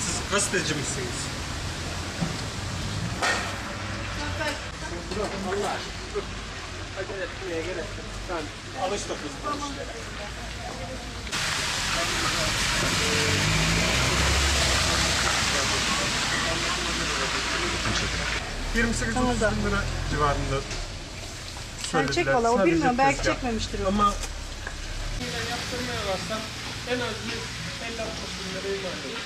Siz gazeteci misiniz? Allah aşkına. Acele etmeye gerek yok. Sen alıştık biz bu işlere. ...28 30 bin lira civarında Sen söylediler. çek valla o Sadece bilmiyorum belki tezgah. çekmemiştir o. Ama yaptırmaya varsan en az bir 50-60 bin lirayı mal ediyor.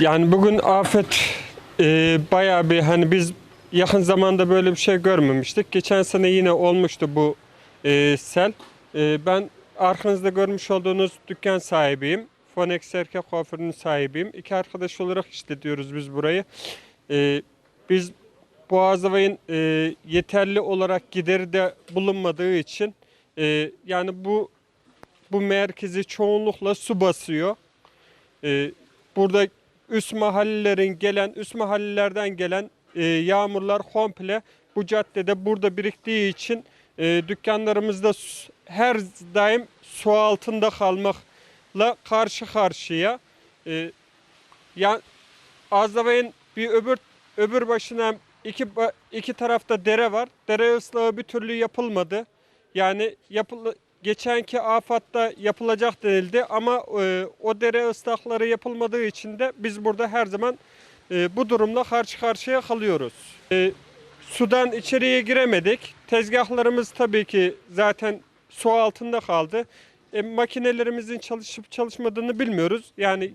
Yani bugün afet e, bayağı bir hani biz yakın zamanda böyle bir şey görmemiştik. Geçen sene yine olmuştu bu e, sel. E, ben arkanızda görmüş olduğunuz dükkan sahibiyim. Fonex Erkek Kuaförü'nün sahibiyim. İki arkadaş olarak işletiyoruz biz burayı. E, biz Boğazavay'ın e, yeterli olarak gideri de bulunmadığı için e, yani bu bu merkezi çoğunlukla su basıyor. E, burada üst mahallelerin gelen, üst mahallelerden gelen e, yağmurlar komple bu caddede burada biriktiği için e, dükkanlarımızda her daim su altında kalmakla karşı karşıya. E, ya Azdavay'ın bir öbür öbür başına iki iki tarafta dere var. Dere ıslahı bir türlü yapılmadı. Yani yapılı geçenki afatta yapılacak denildi ama e, o dere ıslahları yapılmadığı için de biz burada her zaman e, bu durumla karşı karşıya kalıyoruz. E, sudan içeriye giremedik. Tezgahlarımız tabii ki zaten su altında kaldı. E, makinelerimizin çalışıp çalışmadığını bilmiyoruz. Yani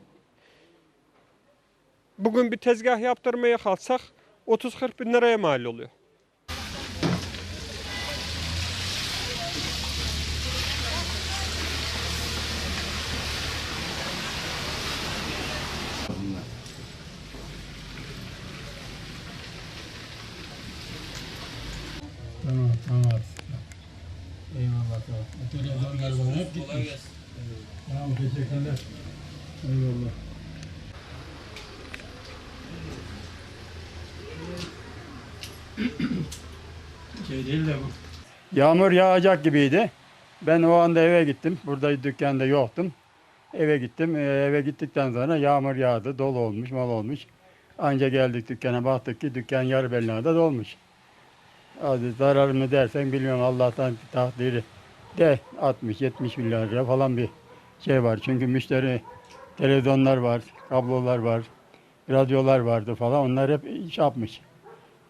bugün bir tezgah yaptırmaya kalksak 30-40 bin liraya mal oluyor. Tamam, tamam. Eyvallah, tamam. Televizyonlar bana hep gitmiş. Tamam, teşekkürler. Eyvallah. Şey değil de bu. Yağmur yağacak gibiydi. Ben o anda eve gittim. Burada dükkanda yoktum. Eve gittim. Ee, Eve gittikten sonra yağmur yağdı. Dolu olmuş, mal olmuş. Anca geldik dükkana baktık ki dükkan yarı belli dolmuş. Hadi zarar mı dersen bilmiyorum Allah'tan takdiri de 60-70 milyar lira falan bir şey var. Çünkü müşteri televizyonlar var, kablolar var, radyolar vardı falan. Onlar hep iş yapmış.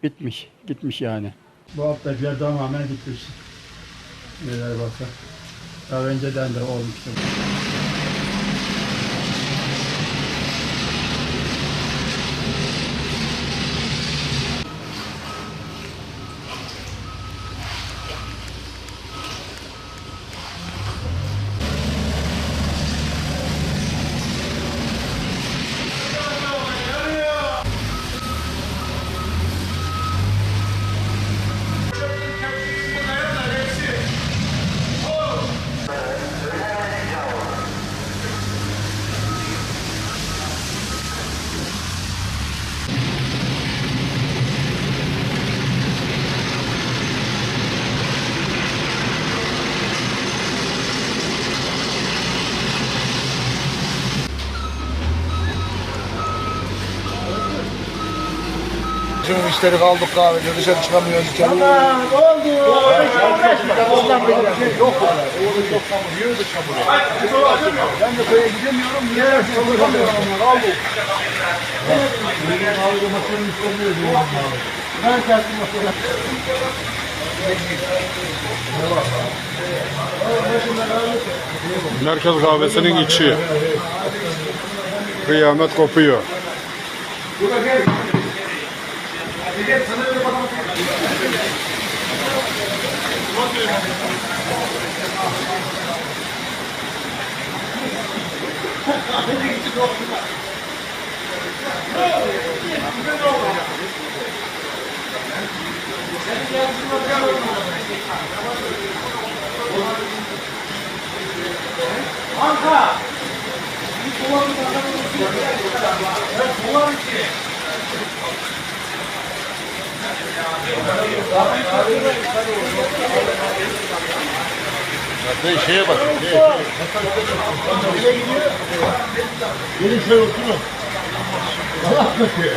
Bitmiş, gitmiş yani. Bu haftakiler tamamen gitmiş. Neler baksa. Daha önceden de olmuştu. Bütün işleri kaldık kahvede dışarı çıkamıyoruz içeri. Tamam oldu. Yok hala. Oğlum yok çamur. Yürü de çamur. Ben de köye gidemiyorum. Niye? Kaldık. Benim istemiyor. Ben. Merkez kahvesinin içi. Kıyamet kopuyor. あんた Şeye bak. Gelin şöyle oturun. Allah kötü.